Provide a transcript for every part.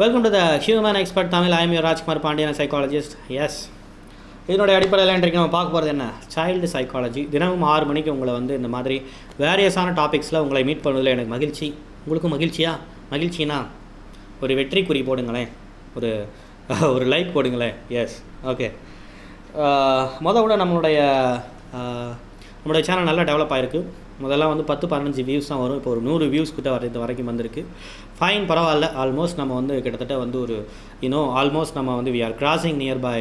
Welcome to the human expert Tamil I'm your Rajkumar Pandian psychologist yes இதனுடைய அடிப்படையில் இன்றைக்கு நம்ம பார்க்க போகிறது என்ன? சைல்டு சைக்காலஜி தினமும் ஆறு மணிக்கு உங்களை வந்து இந்த மாதிரி வேரியஸான டாபிக்ஸில் உங்களை மீட் பண்ணுவதில் எனக்கு மகிழ்ச்சி. உங்களுக்கும் மகிழ்ச்சியா? மகிழ்ச்சினா ஒரு வெற்றி குறி போடுங்களேன். ஒரு ஒரு லைக் போடுங்களேன். எஸ் ஓகே முத விட நம்மளுடைய நம்மளுடைய சேனல் நல்லா டெவலப் ஆகிருக்கு முதல்ல வந்து பத்து பதினஞ்சு வியூஸ் தான் வரும். இப்போ ஒரு நூறு வியூஸ் கிட்ட வர இது வரைக்கும் வந்திருக்கு. ஃபைன் பரவாயில்ல. ஆல்மோஸ்ட் நம்ம வந்து கிட்டத்தட்ட வந்து ஒரு இன்னும் ஆல்மோஸ்ட் நம்ம வந்து we are crossing near five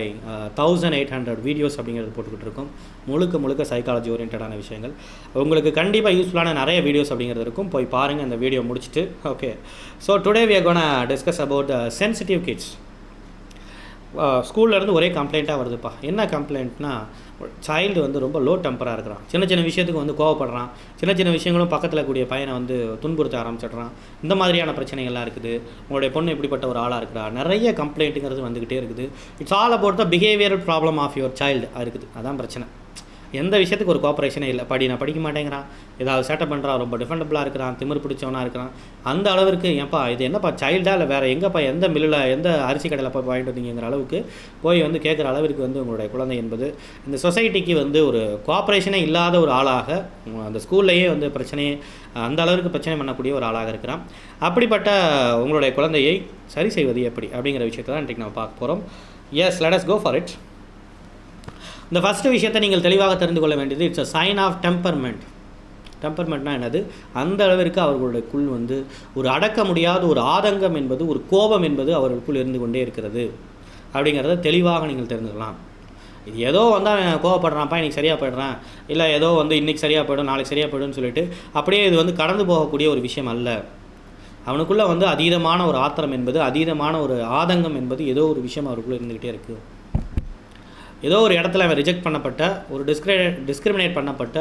thousand eight hundred videos அப்படிங்கிறது போட்டுக்கிட்டு இருக்கோம். முழுக்க முழுக்க சைக்காலஜி ஓரியன்டான விஷயங்கள். உங்களுக்கு கண்டிப்பாக யூஸ்ஃபுல்லான நிறைய வீடியோஸ் அப்படிங்கிறது இருக்கும். போய் பாருங்கள் அந்த வீடியோ முடிச்சுட்டு. Okay so today we are gonna discuss about sensitive kids ஸ்கூல்லேருந்து ஒரே கம்ப்ளைண்ட்டாக வருதுப்பா. என்ன கம்ப்ளைண்ட்னா சைல்டு வந்து ரொம்ப லோ டெம்பராக இருக்கிறான். சின்ன சின்ன விஷயத்துக்கு வந்து கோவப்படுறான். சின்ன சின்ன விஷயங்களும் பக்கத்தில் கூடிய பையனை வந்து துன்புறுத்த ஆரம்பிச்சிடுறான். இந்த மாதிரியான பிரச்சனைகள்லாம் இருக்குது. உங்களுடைய பொண்ணு இப்படிப்பட்ட ஒரு ஆளாக இருக்கிறா? நிறைய கம்ப்ளைண்ட்டுங்கிறது வந்துக்கிட்டே இருக்குது. It's all about the behavioural problem of your child இருக்குது. அதான் பிரச்சனை. எந்த விஷயத்துக்கு ஒரு கோஆப்ரேஷனே இல்லை. படி நான் படிக்க மாட்டேங்கிறான். ஏதாவது சேட்டை பண்ணுறான் ரொம்ப டிஃபெண்டபிளாக இருக்கிறான் திமிர் பிடிச்சவனாக இருக்கிறான். அந்த அளவிற்கு ஏன்ப்பா இது என்னப்பா சைல்டா இல்லை வேறு எங்கேப்பா எந்த மில்லில் எந்த அரிசி கடையில் போய் வாங்கிட்டு வந்தீங்கிற அளவுக்கு போய் வந்து கேட்குற அளவிற்கு வந்து உங்களுடைய குழந்தை என்பது இந்த சொசைட்டிக்கு வந்து ஒரு கோஆப்ரேஷனே இல்லாத ஒரு ஆளாக அந்த ஸ்கூல்லையே வந்து பிரச்சனையே அந்த அளவிற்கு பிரச்சனை பண்ணக்கூடிய ஒரு ஆளாக இருக்கிறான். அப்படிப்பட்ட உங்களுடைய குழந்தையை சரி செய்வது எப்படி அப்படிங்கிற விஷயத்தை தான் இன்றைக்கு நம்ம பார்க்க போகிறோம் yes let us go for it இந்த ஃபஸ்ட்டு விஷயத்தை நீங்கள் தெளிவாக தெரிந்து கொள்ள வேண்டியது it's a sign of temperament டெம்பர்மெண்ட்னா என்னது? அந்த அளவிற்கு அவர்களுக்குள் வந்து ஒரு அடக்க முடியாத ஒரு ஆதங்கம் என்பது ஒரு கோபம் என்பது அவர்களுக்குள் இருந்து கொண்டே இருக்கிறது. அப்படிங்கிறத தெளிவாக நீங்கள் தெரிந்துக்கலாம். இது ஏதோ வந்து அவன் கோவப்படுறான்ப்பா இன்னைக்கு சரியாக போயிடுறான். இல்லை ஏதோ வந்து இன்னைக்கு சரியாக போயிடும் நாளைக்கு சரியாக போயிடும்னு சொல்லிட்டு அப்படியே இது வந்து கடந்து போகக்கூடிய ஒரு விஷயம் அல்ல. அவனுக்குள்ளே வந்து அதீதமான ஒரு ஆத்திரம் என்பது அதீதமான ஒரு ஆதங்கம் என்பது ஏதோ ஒரு விஷயம் அவருக்குள்ளே இருந்துக்கிட்டே இருக்குது ஏதோ ஒரு இடத்துல அவன் ரிஜெக்ட் பண்ணப்பட்ட ஒரு டிஸ்கிரி டிஸ்கிரிமினேட் பண்ணப்பட்ட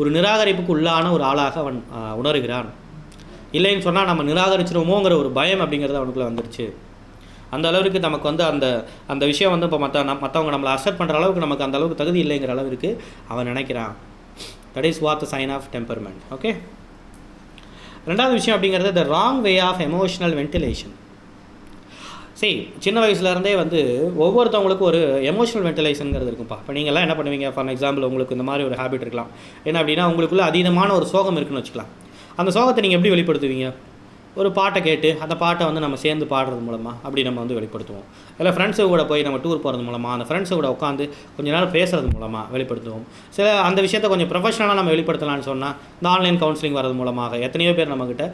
ஒரு நிராகரிப்புக்கு உள்ளான ஒரு ஆளாக அவன் உணர்கிறான். இல்லைன்னு சொன்னால் நம்ம நிராகரிச்சிருவோங்கிற ஒரு பயம் அப்படிங்கிறது அவனுக்குள்ளே வந்துருச்சு. அந்த அளவுக்கு நமக்கு வந்து அந்த அந்த விஷயம் வந்து இப்போ மற்ற நம் மற்றவங்க நம்மளை அக்செப்ட் பண்ணுற அளவுக்கு நமக்கு அந்த அளவுக்கு தகுதி இல்லைங்கிற அளவிற்கு அவன் நினைக்கிறான். That is what the sign of temperament okay ரெண்டாவது விஷயம் அப்படிங்கிறது the wrong way of emotional ventilation சரி சின்ன வயசுலேருந்தே வந்து ஒவ்வொருத்தவங்களுக்கும் ஒரு எமோஷனல் வென்டிலேஷனுங்கிறது இருக்கும்ப்பா. இப்போ நீங்கள்லாம் என்ன பண்ணுவீங்க? ஃபார் எக்ஸாம்பிள் உங்களுக்கு இந்த மாதிரி ஒரு ஹேபிட் இருக்கலாம். என்ன அப்படின்னா உங்களுக்குள்ள அதீதமான ஒரு சோகம் இருக்குன்னு வச்சுக்கலாம். அந்த சோகத்தை நீங்கள் எப்படி வெளிப்படுத்துவீங்க? ஒரு பாட்டை கேட்டு அந்த பாட்டை வந்து நம்ம சேர்ந்து பாடுறது மூலமாக அப்படி நம்ம வந்து வெளிப்படுத்துவோம். இல்லை ஃப்ரெண்ட்ஸு கூட போய் நம்ம டூர் போகிறது மூலமாக அந்த ஃப்ரெண்ட்ஸு கூட உட்காந்து கொஞ்ச நேரம் பேசுறது மூலமாக வெளிப்படுத்துவோம். சில அந்த விஷயத்தை கொஞ்சம் ப்ரொஃபஷனலாக நம்ம வெளிப்படுத்தலாம்னு சொன்னால் இந்த ஆன்லைன் கவுன்சிலிங் வரது மூலமாக எத்தனையோ பேர் நம்மக்கிட்ட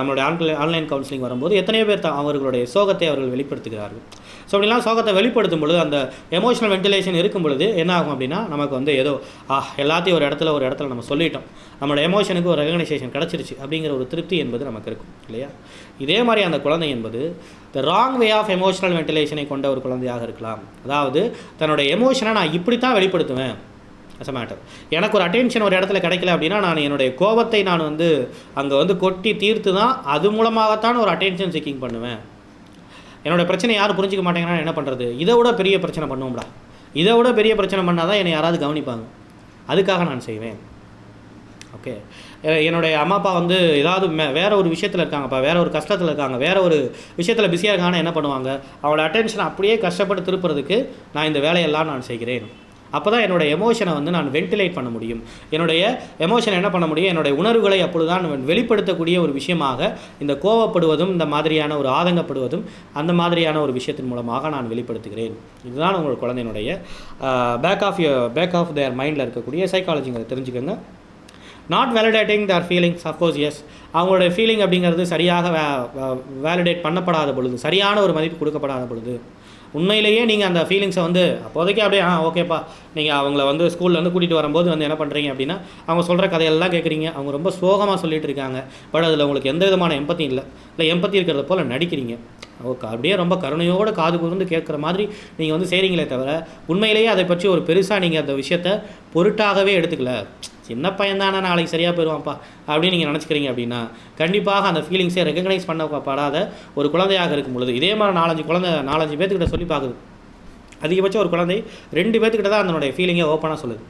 நம்மளுடைய ஆன்லைன் ஆன்லைன் கவுன்சிலிங் வரும்போது எத்தனையோ பேர் அவர்களுடைய சோகத்தை அவர்கள் வெளிப்படுத்துகிறார்கள். ஸோ அப்படிலாம் சோகத்தை வெளிப்படுத்தும் பொழுது அந்த எமோஷனல் வென்டிலேஷன் இருக்கும் பொழுது என்ன ஆகும் அப்படின்னா நமக்கு வந்து ஏதோ ஆ எல்லாத்தையும் ஒரு இடத்துல ஒரு இடத்துல நம்ம சொல்லிட்டோம். நம்மளோட எமோஷனுக்கு ஒரு ரெகனைசேஷன் கிடச்சிருச்சு. அப்படிங்கிற ஒரு திருப்தி என்பது நமக்கு இருக்கும். இல்லையா? இதே மாதிரி அந்த குழந்தை என்பது the wrong way of emotional வென்டிலேஷனை கொண்ட ஒரு குழந்தையாக இருக்கலாம். அதாவது தன்னோட எமோஷனை நான் இப்படி தான் வெளிப்படுத்துவேன். அஸ் அ மேட்டர் எனக்கு ஒரு அட்டென்ஷன் ஒரு இடத்துல கிடைக்கல அப்படின்னா நான் என்னுடைய கோபத்தை நான் வந்து அங்கே வந்து கொட்டி தீர்த்து தான் அது மூலமாகத்தான் ஒரு அட்டென்ஷன் சீக்கிங் பண்ணுவேன். என்னோட பிரச்சனை யாரும் புரிஞ்சிக்க மாட்டேங்கிறான்னு என்ன பண்ணுறது இதை விட பெரிய பிரச்சனை பண்ணுவோம்டா. இதை விட பெரிய பிரச்சனை பண்ணால் தான் என்னை யாராவது கவனிப்பாங்க. அதுக்காக நான் செய்வேன். ஓகே என்னுடைய அம்மா அப்பா வந்து ஏதாவது மே வேறு ஒரு விஷயத்தில் இருக்காங்கப்பா வேற ஒரு கஷ்டத்தில் இருக்காங்க வேற ஒரு விஷயத்தில் பிஸியாக இருக்காங்கன்னா என்ன பண்ணுவாங்க? அவங்களோட அட்டென்ஷனை அப்படியே கஷ்டப்பட்டு திருப்புறதுக்கு நான் இந்த வேலையெல்லாம் நான் செய்கிறேன். அப்போ தான் என்னோடய எமோஷனை வந்து நான் வென்டிலேட் பண்ண முடியும். என்னுடைய எமோஷனை என்ன பண்ண முடியும்? என்னுடைய உணர்வுகளை அப்பொழுது தான் வெளிப்படுத்தக்கூடிய ஒரு விஷயமாக இந்த கோவப்படுவதும் இந்த மாதிரியான ஒரு ஆதங்கப்படுவதும் அந்த மாதிரியான ஒரு விஷயத்தின் மூலமாக நான் வெளிப்படுத்துகிறேன். இதுதான் உங்கள் குழந்தையினுடைய back of back of their மைண்டில் இருக்கக்கூடிய சைக்காலஜிங்கிறத தெரிஞ்சுக்கோங்க. Not validating their feelings of course yes அவங்களுடைய ஃபீலிங் அப்படிங்கிறது சரியாக வேலிடேட் பண்ணப்படாத பொழுது சரியான ஒரு மதிப்பு கொடுக்கப்படாத பொழுது உண்மையிலேயே நீங்கள் அந்த ஃபீலிங்ஸை வந்து அப்போதைக்கு அப்படியே ஆ ஓகேப்பா நீங்கள் அவங்கள வந்து ஸ்கூல்லேருந்து கூட்டிகிட்டு வரும்போது வந்து என்ன பண்ணுறீங்க அப்படின்னா அவங்க சொல்கிற கதையெல்லாம் கேட்குறீங்க அவங்க ரொம்ப சோகமாக சொல்லிட்டு இருக்காங்க பட் அதில் உங்களுக்கு எந்த விதமான எம்பத்தி இல்லை. இல்லை எம்பத்தி இருக்கிறத போல் நடிக்கிறீங்க. ஓகே அப்படியே ரொம்ப கருணையோடு காது கூர்ந்து கேட்குற மாதிரி நீங்கள் வந்து செய்கிறீங்களே தவிர உண்மையிலேயே அதை பற்றி ஒரு பெருசாக நீங்கள் அந்த விஷயத்த பொருட்டாகவே எடுத்துக்கல. சின்ன பையன் தானே நாளைக்கு சரியாக போயிடுவான்ப்பா அப்படின்னு நீங்கள் நினச்சிக்கிறீங்க அப்படின்னா கண்டிப்பாக அந்த ஃபீலிங்ஸை ரெகக்னைஸ் பண்ணப்படாத ஒரு குழந்தையாக இருக்கும் பொழுது இதே மாதிரி நாலஞ்சு குழந்தை நாலஞ்சு பேர்த்துக்கிட்ட சொல்லி பார்க்குது. அதிகபட்சம் ஒரு குழந்தை ரெண்டு பேர்த்துக்கிட்ட தான் அதனுடைய ஃபீலிங்கை ஓப்பனாக சொல்லுது.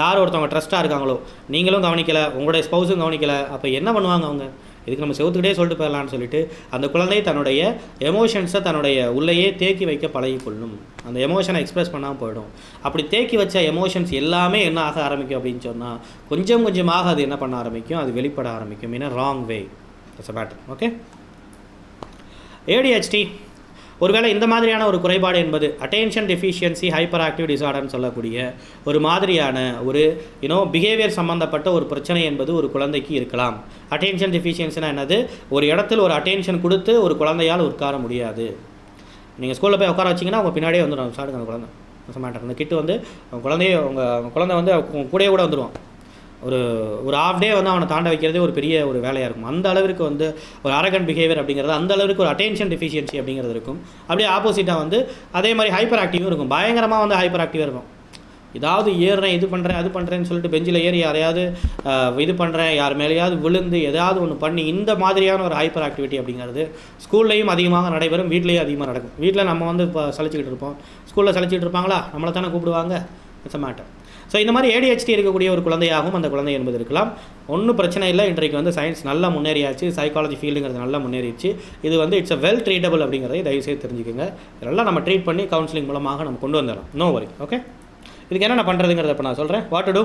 யார் ஒருத்தவங்க ட்ரஸ்ட்டாக இருக்காங்களோ நீங்களும் கவனிக்கலை உங்களுடைய ஸ்பௌஸும் கவனிக்கலை அப்போ என்ன பண்ணுவாங்க அவங்க? இதுக்கு நம்ம செவத்துக்கிட்டே சொல்லிட்டு போயிடலாம்னு சொல்லிட்டு அந்த குழந்தை தன்னுடைய எமோஷன்ஸை தன்னுடைய உள்ளேயே தேக்கி வைக்க பழகிக்கொள்ளும். அந்த எமோஷனை எக்ஸ்பிரஸ் பண்ணாமல் போயிடும். அப்படி தேக்கி வச்ச எமோஷன்ஸ் எல்லாமே என்ன ஆக ஆரம்பிக்கும் அப்படின்னு சொன்னால் கொஞ்சம் கொஞ்சமாக அது என்ன பண்ண ஆரம்பிக்கும்? அது வெளிப்பட ஆரம்பிக்கும். ஏன்னா wrong way it's a matter okay ADHD ஒருவேளை இந்த மாதிரியான ஒரு குறைபாடு என்பது அட்டென்ஷன் டெஃபிஷியன்சி ஹைப்பர் ஆக்டிவ் டிசார்டர்னு சொல்லக்கூடிய ஒரு மாதிரியான ஒரு யூனோ பிஹேவியர் சம்மந்தப்பட்ட ஒரு பிரச்சனை என்பது ஒரு குழந்தைக்கு இருக்கலாம். அட்டென்ஷன் டெஃபிஷியன்சினா என்னது? ஒரு இடத்தில் ஒரு அட்டென்ஷன் கொடுத்து ஒரு குழந்தையால் உட்கார முடியாது. நீங்கள் ஸ்கூலில் போய் உட்கார வச்சிங்கன்னா அவங்க பின்னாடியே வந்துடும் சாடுங்க அந்த குழந்தை. மாட்டேன் அந்த கிட்டு வந்து குழந்தைய அவங்க அவங்க குழந்தை வந்து அவங்க கூடயே கூட வந்துடுவான் ஒரு ஒரு ஆஃப் டே வந்து அவனை தாண்ட வைக்கிறதே ஒரு பெரிய ஒரு வேலையாக இருக்கும். அந்த அளவிற்கு வந்து ஒரு அரகன் பிஹேவியர் அப்படிங்கிறது அந்த அளவுக்கு ஒரு அட்டென்ஷன் டெஃபிஷியன்சி அப்படிங்கிறது இருக்கும். அப்படியே ஆப்போசிட்டாக வந்து அதே மாதிரி ஹைப்பர் ஆக்டிவும் இருக்கும். பயங்கரமாக வந்து ஹைப்பர் ஆக்டிவாக இருக்கும். ஏதாவது ஏறுறேன் இது பண்ணுறேன் அது பண்ணுறேன்னு சொல்லிட்டு பெஞ்சில் ஏறி யாரையாவது இது பண்ணுறேன் யார் மேலேயாவது விழுந்து ஏதாவது ஒன்று பண்ணி இந்த மாதிரியான ஒரு ஹைப்பர் ஆக்டிவிட்டி அப்படிங்கிறது ஸ்கூல்லையும் அதிகமாக நடைபெறும் வீட்லேயும் அதிகமாக நடக்கும். வீட்டில் நம்ம வந்து இப்போ சலிச்சுக்கிட்டு இருப்போம். ஸ்கூலில் சலிச்சுட்டு இருப்பாங்களா? நம்மளை தானே கூப்பிடுவாங்க. இட்ஸ் மேட்டர் ஸோ இந்த மாதிரி ஏடிஹெச்டி இருக்கக்கூடிய ஒரு குழந்தையாகவும் அந்த குழந்தை என்பது இருக்கலாம். ஒன்றும் பிரச்சனை இல்லை. இன்றைக்கு வந்து சயின்ஸ் நல்லா முன்னேறியாச்சு. சைக்காலஜி ஃபீல்டுங்கிறது நல்லா முன்னேறிடுச்சு. இது வந்து இட்ஸ் அ வெல் ட்ரீட்டபிள் அப்படிங்கிறதை தயவுசெய்து தெரிஞ்சுக்கோங்க. இதெல்லாம் நம்ம ட்ரீட் பண்ணி கவுன்சிலிங் மூலமாக நம்ம கொண்டு வந்துடலாம். நோ வரி ஓகே இதுக்கு என்னென்ன பண்ணுறதுங்கிறத இப்போ நான் சொல்கிறேன் what to do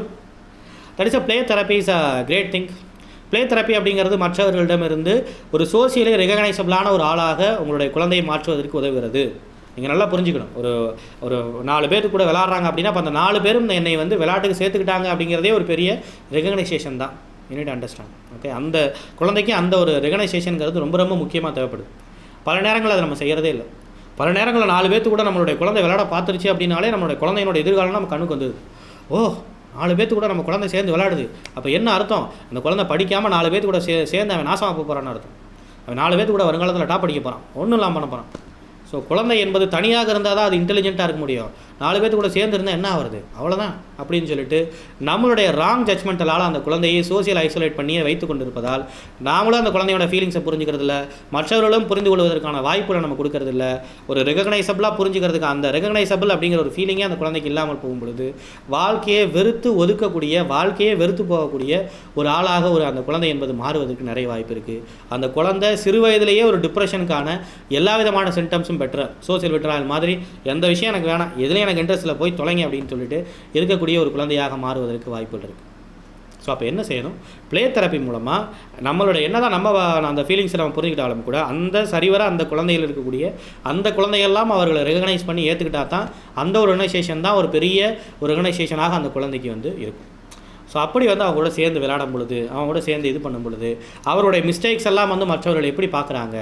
that is a play therapy is a great thing play therapy அப்படிங்கிறது மற்றவர்களிடமிருந்து ஒரு சோசியலி ரெகனைசபிளான ஒரு ஆளாக உங்களுடைய குழந்தையை மாற்றுவதற்கு உதவுகிறது. நீங்கள் நல்லா புரிஞ்சுக்கணும். ஒரு ஒரு நாலு பேர் கூட விளாட்றாங்க அப்படின்னா அப்போ அந்த நாலு பேரும் இந்த என்னை வந்து விளையாட்டுக்கு சேர்த்துக்கிட்டாங்க அப்படிங்கிறதே ஒரு பெரிய ரெகனைசேஷன் தான். யூனிட் அண்டர்ஸ்டாண்ட் ஓகே அந்த குழந்தைக்கு அந்த ஒரு ரெகனைசேஷனுங்கிறது ரொம்ப ரொம்ப முக்கியமாக தேவைப்படுது. பல நேரங்களில் அதை நம்ம செய்கிறதே இல்லை. பல நேரங்களில் நாலு பேர்த்து கூட நம்மளுடைய குழந்தை விளையாட பார்த்துருச்சு அப்படின்னாலே நம்மளுடைய குழந்தையினோட எதிர்காலம் நம்ம கண்ணுக்கு வந்தது. ஓ நாலு பேர்த்து கூட நம்ம குழந்தை சேர்ந்து விளையாடுது. அப்போ என்ன அர்த்தம்? அந்த குழந்தை படிக்காமல் நாலு பேர்த்து கூட சே சேர்ந்து அவன் நாசமாக போக போகிறான்னு அர்த்தம். அவன் நாலு பேர்த்து கூட வருங்காலத்தில் டாப் அடிக்க போகிறான் ஒன்றும் இல்லாமல் பண்ண போகிறான் ஸோ குழந்தை என்பது தனியாக இருந்தால் தான் அது இன்டெலிஜென்ட்டாக இருக்க முடியும். நாலு பேர்த்து கூட சேர்ந்துருந்தா என்ன ஆகுறது அவ்வளோதான் அப்படின்னு சொல்லிட்டு நம்மளுடைய ராங் ஜட்மெண்ட்டலால் அந்த குழந்தையை சோசியல் ஐசோலேட் பண்ணியே வைத்து கொண்டிருப்பதால் நாமளும் அந்த குழந்தையோட ஃபீலிங்ஸை புரிஞ்சுக்கிறதில்ல. மற்றவர்களும் புரிந்து கொள்வதற்கான வாய்ப்புகளை நம்ம கொடுக்கறதில்ல. ஒரு ரெகனைசபிளாக புரிஞ்சுக்கிறதுக்கு அந்த ரெகனைசபிள் அப்படிங்கிற ஒரு ஃபீலிங்கே அந்த குழந்தைக்கு இல்லாமல் போகும் பொழுது வாழ்க்கையை வெறுத்து ஒதுக்கக்கூடிய வாழ்க்கையை வெறுத்து போகக்கூடிய ஒரு ஆளாக ஒரு அந்த குழந்தை என்பது மாறுவதற்கு நிறைய வாய்ப்பு இருக்குது அந்த குழந்தை சிறு வயதிலேயே ஒரு டிப்ரெஷனுக்கான எல்லா விதமான சிம்டம்ஸும் பெற்ற சோசியல் விட்ராயல் மாதிரி எந்த விஷயம் எனக்கு வேணாம். எதுலேயும் எனக்கு இன்ட்ரெஸ்ட்டில் போய் தொலைங்க அப்படின்னு சொல்லிட்டு இருக்கக்கூடிய ஒரு குழந்தையாக மாறுவதற்கு வாய்ப்புகள் இருக்குது ஸோ அப்போ என்ன செய்யணும்? ப்ளே தெரப்பி மூலமாக நம்மளோட என்ன தான் நம்ம அந்த ஃபீலிங்ஸை நம்ம புரிஞ்சுக்கிட்டாலும் கூட அந்த சரிவர அந்த குழந்தைகள் இருக்கக்கூடிய அந்த குழந்தைகள்லாம் அவர்களை ரெகனைஸ் பண்ணி ஏற்றுக்கிட்டா தான் அந்த ஒரு ஆர்கனைசேஷன் தான் ஒரு பெரிய ஒரு ஆர்கனைசேஷனாக அந்த குழந்தைக்கு வந்து இருக்கும். ஸோ அப்படி வந்து அவங்க கூட சேர்ந்து விளையாடும் பொழுது அவங்க கூட சேர்ந்து இது பண்ணும் பொழுது அவருடைய மிஸ்டேக்ஸ் எல்லாம் வந்து மற்றவர்கள் எப்படி பார்க்குறாங்க?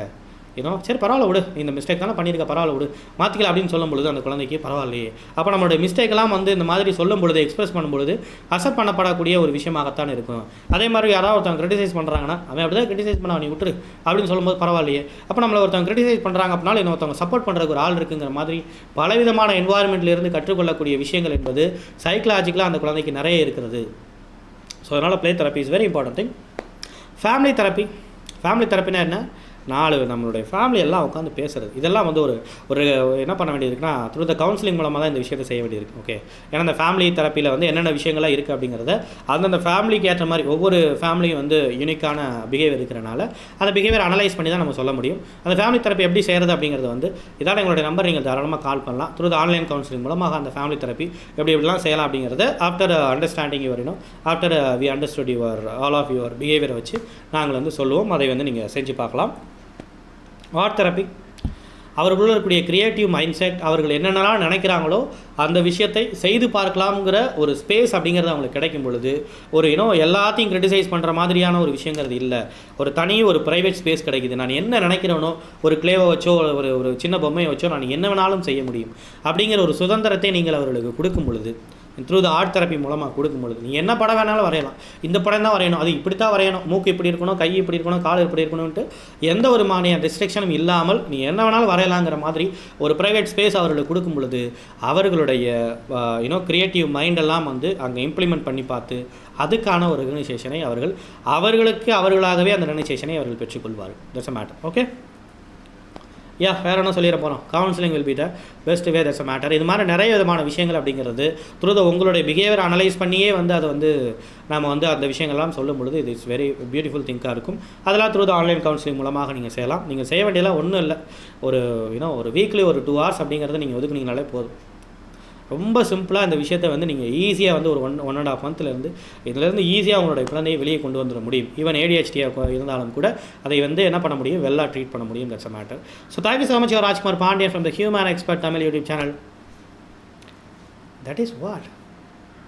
ஏன்னோ சரி பரவாயில்ல விடு. இந்த மிஸ்டேக் தானே பண்ணியிருக்க பரவாயில்ல விடு. மாற்றிக்கலாம் அப்படின்னு சொல்லும் பொழுது அந்த குழந்தைக்கு பரவாயில்லையே. அப்போ நம்மளுடைய மிஸ்டேக்கெல்லாம் வந்து இந்த மாதிரி சொல்லும் பொழுது எக்ஸ்பிரஸ் பண்ணும்பொழுது அசப்ட் பண்ணப்படக்கூடிய ஒரு விஷயமாகத்தான் இருக்கும். அதே மாதிரி யாராவது ஒருத்தவங்க கிரிட்டிசைஸ் பண்ணுறாங்கன்னா அவன் அப்படி தான் கிரிட்டிசைஸ் பண்ண நீ விட்டுரு. அப்படின்னு சொல்லும்போது பரவாயில்லையே. அப்போ நம்மளை ஒருத்தவங்க கிரிட்டிசைஸ் பண்ணுறாங்க அப்படின்னாலும் இன்னொருத்தவங்க சப்போர்ட் பண்ணுறதுக்கு ஒரு ஆள் இருக்குங்கிற மாதிரி பலவிதமான environmentல கற்றுக்கொள்ளக்கூடிய விஷயங்கள் என்பது சைக்கலாஜிக்கலாக அந்த குழந்தைக்கு நிறைய இருக்கிறது. ஸோ அதனால் play therapy is very important thing family therapy family தெரப்பினா என்ன? நாலு நம்மளுடைய ஃபேமிலி எல்லாம் உட்காந்து பேசுறது. இதெல்லாம் வந்து ஒரு ஒரு என்ன பண்ண வேண்டியிருக்குன்னா த்ரூ த கவுன்சிலிங் மூலமாக தான் இந்த விஷயத்தை செய்ய வேண்டியிருக்கு. ஓகே ஏன்னா இந்த ஃபேமிலி தெரப்பியில் வந்து என்னென்ன விஷயங்கள்லாம் இருக்குது அப்படிங்கிறத அந்தந்த ஃபேமிலிக்கு ஏற்ற மாதிரி ஒவ்வொரு ஃபேமிலியும் வந்து யூனிக்கான பிஹேவியர் இருக்கிறனால அந்த பிஹேவியர் அனலைஸ் பண்ணி தான் நம்ம சொல்ல முடியும். அந்த ஃபேமிலி தெரப்பி எப்படி செய்கிறது அப்படிங்கிறது வந்து இதான் எங்களுடைய நம்பர் நீங்கள் தாராளமாக கால் பண்ணலாம். த்ரூ த ஆன்லைன் கவுன்சிலிங் மூலமாக அந்த ஃபேமிலி தெரப்பி எப்படி எப்படிலாம் செய்யலாம் அப்படிங்கிறத after understanding your after we understood your all of your பிஹேவியரை வச்சு நாங்கள் வந்து சொல்லுவோம். அதை வந்து நீங்கள் செஞ்சு பார்க்கலாம். ஆர்ட் தெரப்பி அவர்களுள்ள இருக்கக்கூடிய கிரியேட்டிவ் மைண்ட் செட் அவர்கள் என்னென்னலாம் நினைக்கிறாங்களோ அந்த விஷயத்தை செய்து பார்க்கலாம்ங்கிற ஒரு ஸ்பேஸ் அப்படிங்கிறது அவங்களுக்கு கிடைக்கும் பொழுது ஒரு இன்னும் எல்லாத்தையும் கிரிட்டிசைஸ் பண்ணுற மாதிரியான ஒரு விஷயங்கிறது இல்லை. ஒரு தனி ஒரு ப்ரைவேட் ஸ்பேஸ் கிடைக்குது. நான் என்ன நினைக்கிறேனோ ஒரு கிளேவை வச்சோ ஒரு ஒரு சின்ன பொம்மையை வச்சோ நான் என்ன வேணாலும் செய்ய முடியும். அப்படிங்கிற ஒரு சுதந்திரத்தை நீங்கள் அவர்களுக்கு கொடுக்கும் பொழுது த்ரூ த ஆர்ட் தெரப்பி மூலமாக கொடுக்கும் பொழுது நீ என்ன படம் வேணாலும் வரையலாம். இந்த படம் தான் வரையணும். அது இப்படி தான் வரையணும். மூக்கு இப்படி இருக்கணும் கை இப்படி இருக்கணும் கால் இப்படி இருக்கணும்ன்ட்டு எந்த ஒரு மானிய ரெஸ்ட்ரிக்ஷனும் இல்லாமல் நீ என்ன வேணாலும் வரையலாங்கிற மாதிரி ஒரு ப்ரைவேட் ஸ்பேஸ் அவர்களுக்கு கொடுக்கும் பொழுது அவர்களுடைய யூனோ க்ரியேட்டிவ் மைண்டெல்லாம் வந்து அங்கே இம்ப்ளிமெண்ட் பண்ணி பார்த்து அதுக்கான ஒரு ரெகனைசேஷனை அவர்கள் அவர்களுக்கு அவர்களாகவே அந்த ரெகனைசேஷனை அவர்கள் பெற்றுக்கொள்வார்கள் that's a matter okay yeah வேறு என்ன சொல்லிட போகிறோம் counselling will be the best way that's matter இது மாதிரி நிறைய விதமான விஷயங்கள் அப்படிங்கிறது த்ரூ த உங்களுடைய பிஹேவியர் அனலைஸ் பண்ணியே வந்து அதை வந்து நம்ம வந்து அந்த விஷயங்கள்லாம் சொல்லும் பொழுது இது இட்ஸ் வெரி பியூட்டிஃபுல் திங்காக இருக்கும். அதெல்லாம் த்ரூ த ஆன்லைன் கவுன்சிலிங் மூலமாக நீங்கள் செய்யலாம். நீங்கள் செய்ய வேண்டியதெல்லாம் ஒன்றும் இல்லை. ஒரு யூனோ ஒரு வீக்லி ஒரு டூ ஹவர்ஸ் அப்படிங்கிறத நீங்கள் ஒதுக்குனீங்கனாலே போதும். ரொம்ப சிம்பிளாக இந்த விஷயத்தை வந்து நீங்கள் ஈஸியாக வந்து ஒரு ஒன் ஒன் அண்ட் ஆஃப் மந்த்லேருந்து இதுலேருந்து ஈஸியாக உங்களுடைய குழந்தையை வெளியே கொண்டு வந்துட முடியும். ஈவன் ஏடிஹெச்டியாக இருந்தாலும் கூட அதை வந்து என்ன பண்ண முடியும்? வெல்லாக ட்ரீட் பண்ண முடியும் that's a matter so thank you so much Rajkumar Pandian from the human expert Tamil YouTube channel that is what